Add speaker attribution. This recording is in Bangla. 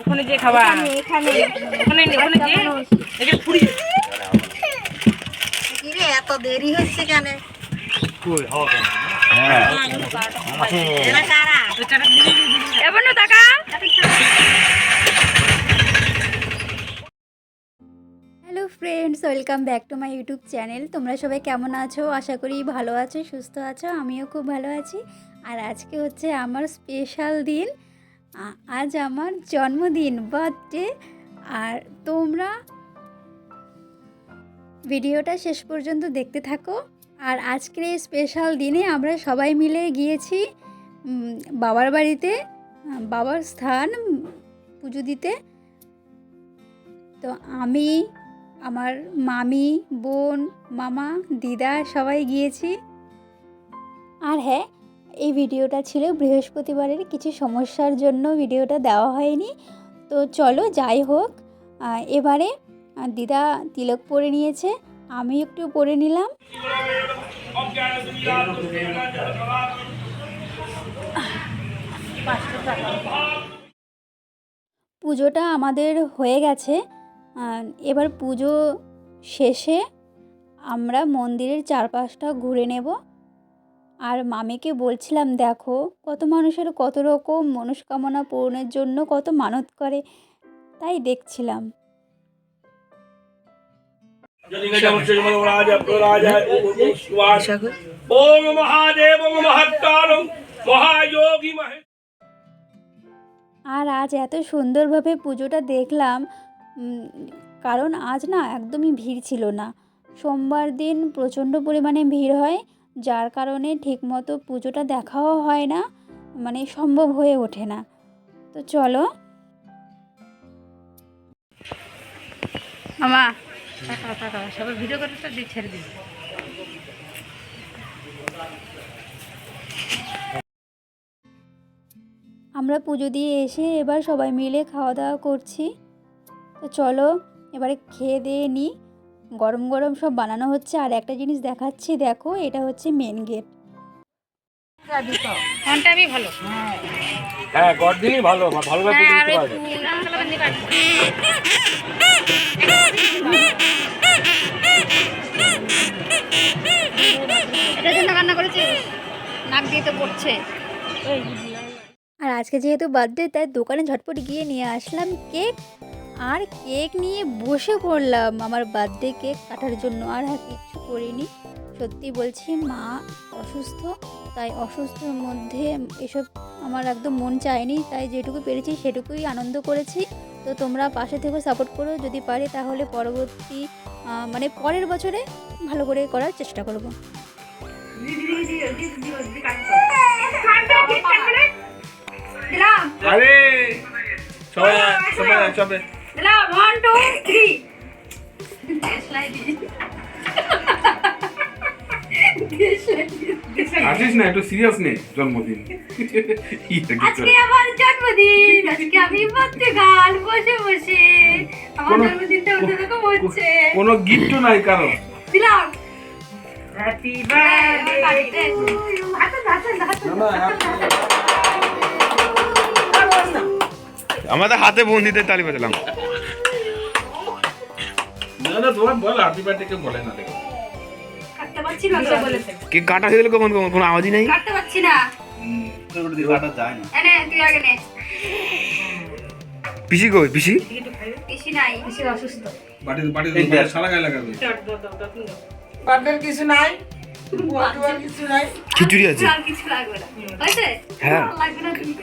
Speaker 1: ওখানে যে খাবা
Speaker 2: এখানে
Speaker 1: ওখানে ওখানে যে পুরি
Speaker 2: কিরে এত দেরি হচ্ছে কেন? এরা কারা?
Speaker 1: এবার না টাকা।
Speaker 3: Hello friends welcome back to my YouTube channel তোমরা সবাই কেমন আছো? আশা করি ভালো আছো সুস্থ আছো। আমিও খুব ভালো আছি। আর আজকে হচ্ছে আমার স্পেশাল দিন। আজ আমার জন্মদিন, বার্থডে। আর তোমরা ভিডিওটা শেষ পর্যন্ত দেখতে থাকো। আর আজকের এই স্পেশাল দিনে আমরা সবাই মিলে গিয়েছি বাবার বাড়িতে, বাবার স্থান, পুজো দিতে। তো আমি, আমার মামি, বোন, মামা, দিদা সবাই গিয়েছি। আর হ্যাঁ এই ভিডিওটা ছিল। বৃহস্পতিবারের কিছু সমস্যার জন্য ভিডিওটা দেওয়া হয়নি। তো চলো যাই হোক। এবারে দিদা তিলক পরে নিয়েছে। আমি একটু পরে নিলাম। পুজোটা আমাদের হয়ে গেছে। এবার পুজো শেষে আমরা মন্দিরের চারপাশটা ঘুরে নেব। আর মামিকে বলছিলাম দেখো কত মানুষের কত রকম মনস্কামনা পূরণের জন্য কত মানত করে। তাই দেখছিলাম। আর আজ এত সুন্দরভাবে পুজোটা দেখলাম কারণ আজ না একদমই ভিড় ছিল না। সোমবার দিন প্রচণ্ড পরিমাণে ভিড় হয় যার কারণে ঠিকমতো পুজোটা দেখাও হয় না মানে সম্ভব হয়ে ওঠে না। তো চলো।
Speaker 1: মামা। সবাই ভিডিও করে তো ছেড়ে দিবি
Speaker 3: আমরা পুজো দিয়ে এসে এবার সবাই মিলে খাওয়া দাওয়া করছি। তো চলো এবারে খেয়ে দিয়ে নিই গরম গরম সব বানানো হচ্ছে আর একটা জিনিস দেখাচ্ছি দেখো এটা হচ্ছে মেন গেট
Speaker 1: ভালো।
Speaker 4: হ্যাঁ ভালো
Speaker 1: হ্যাঁ রান্না করেছি? নাক দিয়ে তো পড়ছে।
Speaker 3: আর আজকে যেহেতু বার্থডে তাই দোকানে ঝটপট গিয়ে নিয়ে আসলাম কেক আর কেক নিয়ে বসে পড়লাম। আমার বার্থডে কেক কাটার জন্য আর হ্যাঁ কিচ্ছু করিনি। সত্যি বলছি, মা অসুস্থ, তাই অসুস্থর মধ্যে এসব আমার একদম মন চায়নি। তাই যেটুকু পেরেছি সেটুকুই আনন্দ করেছি। তো তোমরা পাশে থেকে সাপোর্ট করো। যদি পারি তাহলে পরবর্তী মানে পরের বছরে ভালো করে করার চেষ্টা করব।
Speaker 4: আরে আসিস না একটু সিরিয়াস নে জন্মদিন।
Speaker 2: আজকে আমার জন্মদিন আজকে আমি বাচ্চা গাল বসে বসে। আমার
Speaker 4: কোনো-
Speaker 2: জন্মদিনটা অন্যরকম হচ্ছে।
Speaker 4: কোনো গিফটও নাই কারও
Speaker 2: দিলাম।
Speaker 1: হ্যাপি
Speaker 2: বাড়িতে হাতে হাতে হাতে
Speaker 5: আমাদের হাতে বন্দিতে তালি বাজালাম।
Speaker 4: না না তোমার বল হ্যাপি বার্থডে কে বলে না দেখো।
Speaker 2: কাটতে পারছি না বলেছে।
Speaker 5: কি কাটা হয়ে গেল কখন কখন? কোনো আওয়াজই নেই?
Speaker 2: কাটতে পারছি না। এনে তুই আগে নে।
Speaker 5: পিসি কই
Speaker 2: নাই। অসুস্থ।
Speaker 4: গায়ে লাগাবে।
Speaker 6: কিছু নাই। বন্ধুবার কিছু নাই।
Speaker 5: খিচুড়ি আছে।
Speaker 2: আর কিছু লাগবে না।
Speaker 5: হ্যাঁ।
Speaker 2: লাগবে না কিন্তু